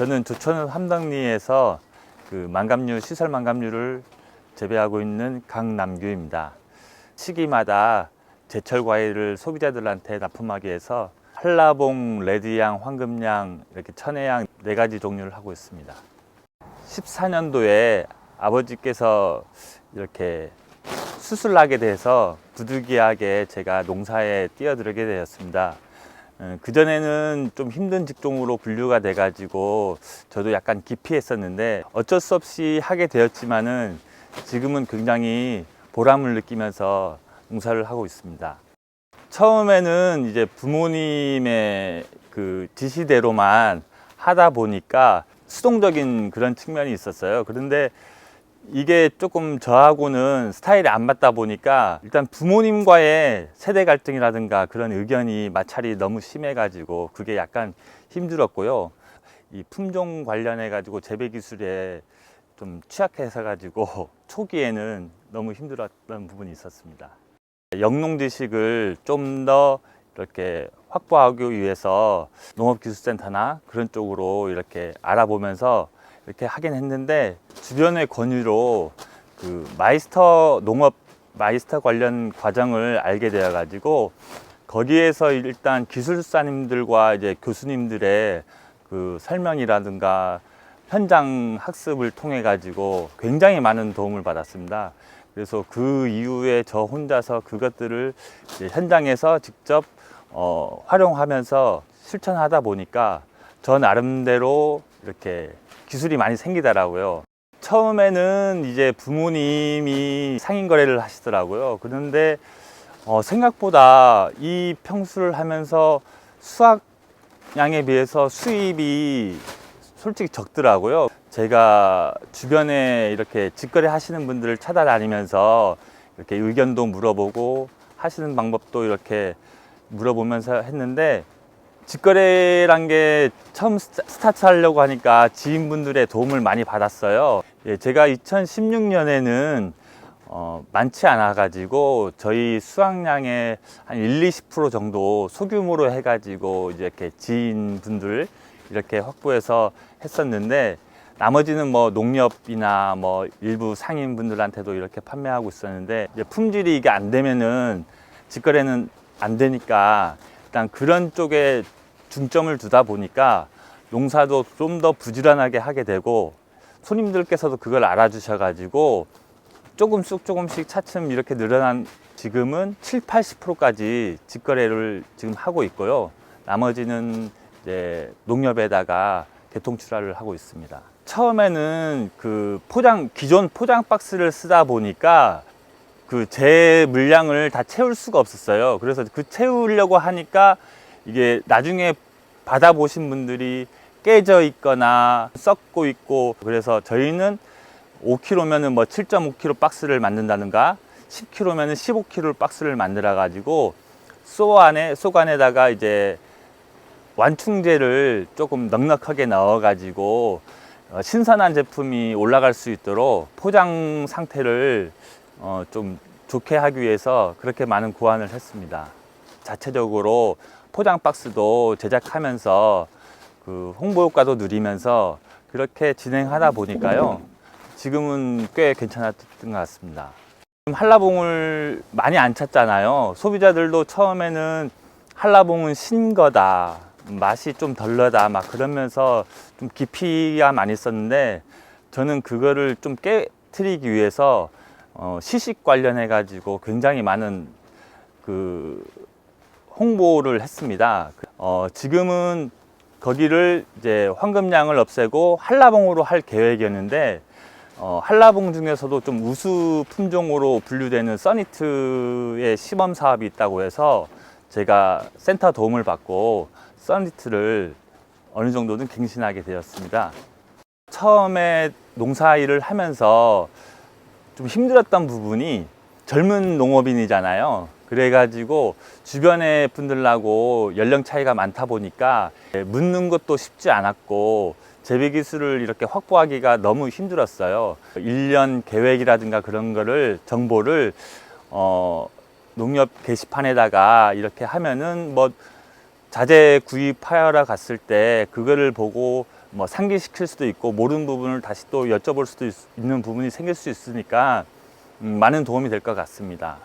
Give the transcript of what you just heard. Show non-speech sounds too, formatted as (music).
저는 조천 함덕리에서 그 만감류 시설 만감류를 재배하고 있는 강남규입니다. 시기마다 제철 과일을 소비자들한테 납품하기 위해서 한라봉, 레드양, 황금양, 이렇게 천혜양 네 가지 종류를 하고 있습니다. 14년도에 아버지께서 이렇게 수술나게 돼서 부득이하게 제가 농사에 뛰어들게 되었습니다. 그 전에는 좀 힘든 직종으로 분류가 돼가지고 저도 약간 기피했었는데 어쩔 수 없이 하게 되었지만은 지금은 굉장히 보람을 느끼면서 농사를 하고 있습니다. 처음에는 이제 부모님의 그 지시대로만 하다 보니까 수동적인 그런 측면이 있었어요. 그런데 이게 조금 저하고는 스타일이 안 맞다 보니까 일단 부모님과의 세대 갈등이라든가 그런 의견이 마찰이 너무 심해가지고 그게 약간 힘들었고요. 이 품종 관련해 가지고 재배 기술에 좀 취약해서 가지고 (laughs) 초기에는 너무 힘들었던 부분이 있었습니다. 영농 지식을 좀 더 이렇게 확보하기 위해서 농업기술센터나 그런 쪽으로 이렇게 알아보면서 이렇게 하긴 했는데 주변의 권유로 그 마이스터 농업 마이스터 관련 과정을 알게 되어 가지고 거기에서 일단 기술사님들과 이제 교수님들의 그 설명이라든가 현장 학습을 통해 가지고 굉장히 많은 도움을 받았습니다. 그래서 그 이후에 저 혼자서 그것들을 현장에서 직접 어, 활용하면서 실천하다 보니까 저 나름대로 이렇게 기술이 많이 생기더라고요. 처음에는 이제 부모님이 상인 거래를 하시더라고요. 그런데 어, 생각보다 이 평수를 하면서 수확량에 비해서 수입이 솔직히 적더라고요. 제가 주변에 이렇게 직거래 하시는 분들을 찾아다니면서 이렇게 의견도 물어보고 하시는 방법도 이렇게 물어보면서 했는데 직거래란 게 처음 스타- 스타트 하려고 하니까 지인분들의 도움을 많이 받았어요. 예, 제가 2016년에는 어, 많지 않아 가지고 저희 수확량의 한 1, 20% 정도 소규모로 해 가지고 이제 이렇게 지인분들 이렇게 확보해서 했었는데 나머지는 뭐 농협이나 뭐 일부 상인분들한테도 이렇게 판매하고 있었는데 이제 품질이 이게 안 되면은 직거래는 안 되니까 일단 그런 쪽에 중점을 두다 보니까 농사도 좀 더 부지런하게 하게 되고 손님들께서도 그걸 알아주셔 가지고 조금씩 조금씩 차츰 이렇게 늘어난 지금은 7, 80%까지 직거래를 지금 하고 있고요. 나머지는 이제 농협에다가 대통 출하를 하고 있습니다. 처음에는 그 포장 기존 포장 박스를 쓰다 보니까 그 제 물량을 다 채울 수가 없었어요. 그래서 그 채우려고 하니까 이게 나중에 받아보신 분들이 깨져 있거나 썩고 있고 그래서 저희는 5kg면은 뭐 7.5kg 박스를 만든다든가 10kg면은 15kg 박스를 만들어 가지고 소 안에 속 안에다가 이제 완충제를 조금 넉넉하게 넣어 가지고 어, 신선한 제품이 올라갈 수 있도록 포장 상태를 어, 좀 좋게 하기 위해서 그렇게 많은 고안을 했습니다. 자체적으로 포장 박스도 제작하면서 그 홍보 효과도 누리면서 그렇게 진행하다 보니까요. 지금은 꽤 괜찮았던 것 같습니다. 한라봉을 많이 안 찾잖아요. 소비자들도 처음에는 한라봉은 신 거다. 맛이 좀 덜러다. 막 그러면서 좀 깊이가 많이 있었는데 저는 그거를 좀 깨트리기 위해서 어, 시식 관련해 가지고 굉장히 많은 그 홍보를 했습니다. 어, 지금은 거기를 이제 황금량을 없애고 한라봉으로 할 계획이었는데 어, 한라봉 중에서도 좀 우수 품종으로 분류되는 써니트의 시범 사업이 있다고 해서 제가 센터 도움을 받고 써니트를 어느 정도는 갱신하게 되었습니다. 처음에 농사 일을 하면서 좀 힘들었던 부분이 젊은 농업인이잖아요. 그래가지고 주변의 분들하고 연령 차이가 많다 보니까 묻는 것도 쉽지 않았고 재배 기술을 이렇게 확보하기가 너무 힘들었어요. 1년 계획이라든가 그런 거를 정보를 어, 농협 게시판에다가 이렇게 하면은 뭐 자재 구입하러 갔을 때 그거를 보고 뭐 상기시킬 수도 있고 모르는 부분을 다시 또 여쭤볼 수도 있, 는 부분이 생길 수 있으니까 음, 많은 도움이 될 것 같습니다.